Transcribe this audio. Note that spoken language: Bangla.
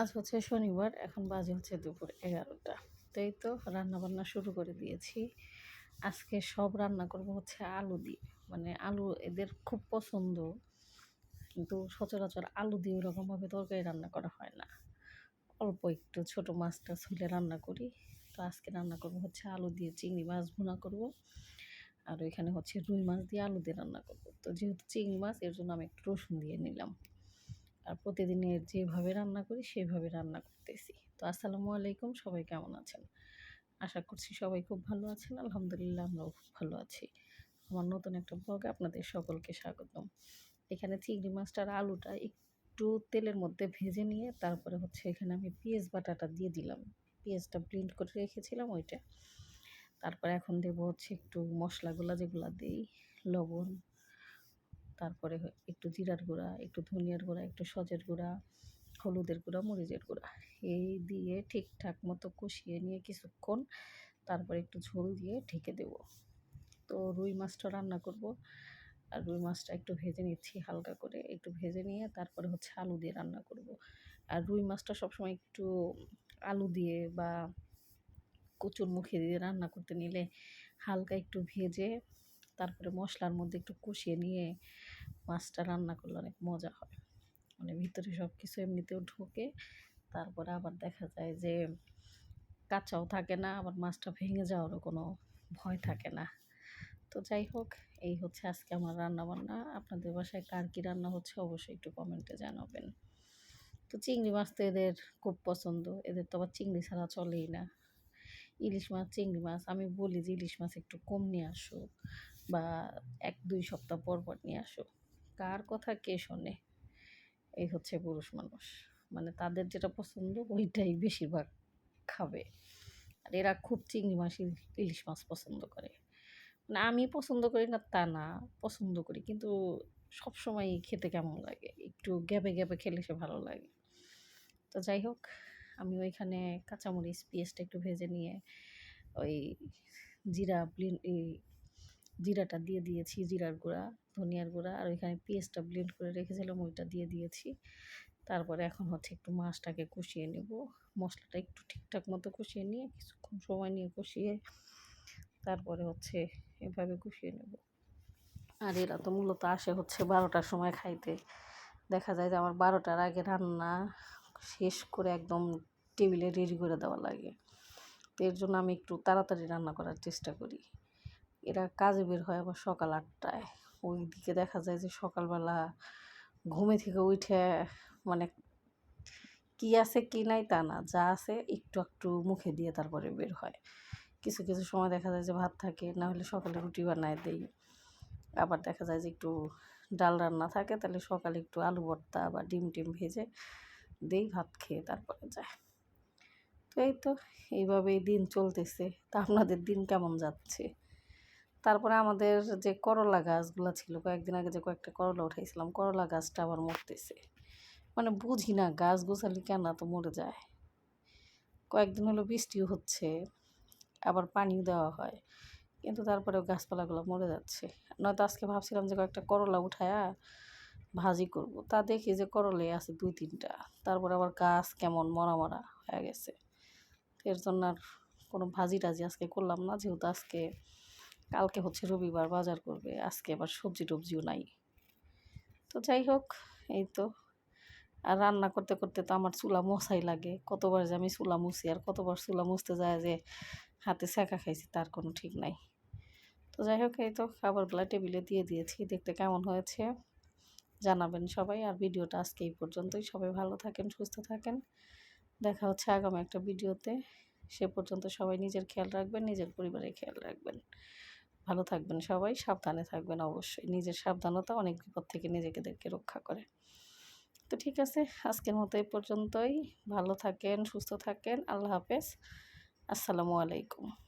আজ হচ্ছে শনিবার, এখন বাজে হচ্ছে দুপুর এগারোটা। তো এই তো রান্নাবান্না শুরু করে দিয়েছি। আজকে সব রান্না করব হচ্ছে আলু দিয়ে। মানে আলু এদের খুব পছন্দ, কিন্তু সচরাচর আলু দিয়ে ওরকমভাবে তরকারি রান্না করা হয় না। অল্প একটু ছোট মাছটা ছুলে রান্না করি। তো আজকে রান্না করব হচ্ছে আলু দিয়ে চিংড়ি মাছ ভুনা করব। আর এখানে হচ্ছে রুই মাছ দিয়ে আলু দিয়ে রান্না করব। তো যেহেতু চিংড়ি মাছ, এর জন্য আমি একটু রসুন দিয়ে নিলাম। আর প্রতিদিনের যেভাবে রান্না করি, সেভাবে রান্না করতেছি। তো আসসালামু আলাইকুম, সবাই কেমন আছেন? আশা করছি সবাই খুব ভালো আছেন। আলহামদুলিল্লাহ আমরাও খুব ভালো আছি। আমার নতুন একটা ব্লগে আপনাদের সকলকে স্বাগতম। এখানে চিংড়ি মাছটার আলুটা একটু তেলের মধ্যে ভেজে নিয়ে, তারপরে হচ্ছে এখানে আমি পেঁয়াজ বাটাটা দিয়ে দিলাম। পেঁয়াজটা ব্লিন্ড করে রেখেছিলাম ওইটা। তারপরে এখন দেবো হচ্ছে একটু মশলাগুলো যেগুলো দিই, লবণ তারপরে একটু জিরার গুঁড়া, একটু ধনিয়ার গুঁড়া, একটু সজের গুঁড়া, হলুদের গুঁড়া, মরিচের গুঁড়া। এই দিয়ে ঠিকঠাক মতো কষিয়ে নিয়ে কিছুক্ষণ তারপরে একটু ঝোল দিয়ে ঢেকে দেব। তো রুই মাছটা রান্না করব। আর রুই মাছটা একটু ভেজে নিচ্ছি হালকা করে। একটু ভেজে নিয়ে তারপরে হচ্ছে আলু দিয়ে রান্না করব। আর রুই মাছটা সবসময় একটু আলু দিয়ে বা কচুর মুখে দিয়ে রান্না করতে নিলে হালকা একটু ভেজে তারপরে মশলার মধ্যে একটু কষিয়ে নিয়ে মাছটা রান্না করলে অনেক মজা হয়। মানে ভিতরে সব কিছু এমনিতেও ঢোকে, তারপরে আবার দেখা যায় যে কাঁচাও থাকে না, আবার মাছটা ভেঙে যাওয়ারও কোনো ভয় থাকে না। তো যাই হোক, এই হচ্ছে আজকে আমার রান্না বান্না আপনাদের বাসায় কার কী রান্না হচ্ছে অবশ্যই একটু কমেন্টে জানাবেন। তো চিংড়ি মাছ তো এদের খুব পছন্দ, এদের তো আবার চিংড়ি ছাড়া চলেই না। ইলিশ মাছ, চিংড়ি মাছ, আমি বলি যে ইলিশ মাছ একটু কম নিয়ে আসো বা এক দুই সপ্তাহ পর পর নিয়ে আসো কার কথা কে শোনে? এই হচ্ছে পুরুষ মানুষ। মানে তাদের যেটা পছন্দ, ওইটাই বেশিরভাগ খাবে। আর এরা খুব চিংড়ি মাছ, ইলিশ মাছ পছন্দ করে। মানে আমি পছন্দ করি না, তা না, পছন্দ করি। কিন্তু সবসময় খেতে কেমন লাগে? একটু গ্যাপে গ্যাপে খেলে সে ভালো লাগে। তো যাই হোক, আমি ওইখানে কাঁচামরিচ, পেঁয়াজটা একটু ভেজে নিয়ে ওই জিরা, ব্লিন জিরাটা দিয়ে দিয়েছি, জিরার গুঁড়া, ধনিয়ার গুঁড়া, আর ওইখানে পেঁয়াজটা ব্লেন্ড করে রেখেছিলাম, ওইটা দিয়ে দিয়েছি। তারপরে এখন হচ্ছে একটু মাছটাকে কষিয়ে নেব। মশলাটা একটু ঠিকঠাক মতো কষিয়ে নিয়ে, কিছুক্ষণ সময় নিয়ে কষিয়ে তারপরে হচ্ছে এভাবে কষিয়ে নেব। আর এরা তো মূলত আসে হচ্ছে বারোটার সময় খাইতে। দেখা যায় যে আমার বারোটার আগে রান্না শেষ করে একদম টেবিলে রেডি করে দেওয়া লাগে। তো এর জন্য আমি একটু তাড়াতাড়ি রান্না করার চেষ্টা করি। এরা কাজে বের হয় আবার সকাল আটটায়। ওই দিকে দেখা যায় যে সকালবেলা ঘুমে থেকে উঠে মানে কি আছে, কি নাই তা না, যা আছে একটু একটু মুখে দিয়ে তারপরে বের হয়। কিছু কিছু সময় দেখা যায় যে ভাত থাকে না হলে সকালে রুটি বানায় দেই। আবার দেখা যায় যে একটু ডাল রান্না থাকে, তাহলে সকালে একটু আলু ভর্তা বা ডিম টিম ভেজে দেই, ভাত খেয়ে তারপরে যায়। তো এই তো, এইভাবেই দিন চলতেছে। তা আপনাদের দিন কেমন যাচ্ছে? তারপরে আমাদের যে করলা গাছগুলো ছিল, কয়েকদিন আগে যে কয়েকটা করলা উঠাইছিলাম, করলা গাছটা আবার মরতেছে। মানে বুঝি না, গাছ গোছালি কেন তো মরে যায়? কয়েকদিন হলো বৃষ্টিও হচ্ছে, আবার পানিও দেওয়া হয়, কিন্তু তারপরেও গাছপালাগুলো মরে যাচ্ছে। নয়তো আজকে ভাবছিলাম যে কয়েকটা করলা উঠায়া ভাজি করব, তা দেখি যে করলে আছে দুই তিনটা, তারপর আবার গাছ কেমন মরা মরা হয়ে গেছে। এর জন্য আর কোনো ভাজি টাজি আজকে করলাম না, যেহেতু আজকে কালকে হচ্ছে রবিবার বাজার করবে, আজকে আবার সবজি টবজিও নাই। তো যাই হোক, এই তো। আর রান্না করতে করতে তো আমার চুলা মশাই লাগে, কতবার যে আমি চুলা মুছি আর কতবার চুলা মুছতে যায় যে হাতে শেখা খাইছি তার কোনো ঠিক নাই। তো যাই হোক, এই তো খাবারগুলো টেবিলে দিয়ে দিয়েছি, দেখতে কেমন হয়েছে জানাবেন সবাই। আর ভিডিওটা আজকে এই পর্যন্তই, সবাই ভালো থাকেন, সুস্থ থাকেন। দেখা হচ্ছে আগামী একটা ভিডিওতে। সে পর্যন্ত সবাই নিজের খেয়াল রাখবেন, নিজের পরিবারের খেয়াল রাখবেন। ভালো থাকবেন সবাই, সাবধানে থাকবেন অবশ্যই। নিজের সাবধানতা অনেক বিপদ থেকে নিজেদেরকে রক্ষা করে। তো ঠিক আছে, আজকের মতো এই পর্যন্তই। ভালো থাকেন, সুস্থ থাকেন। আল্লাহ হাফেজ। আসসালামু আলাইকুম।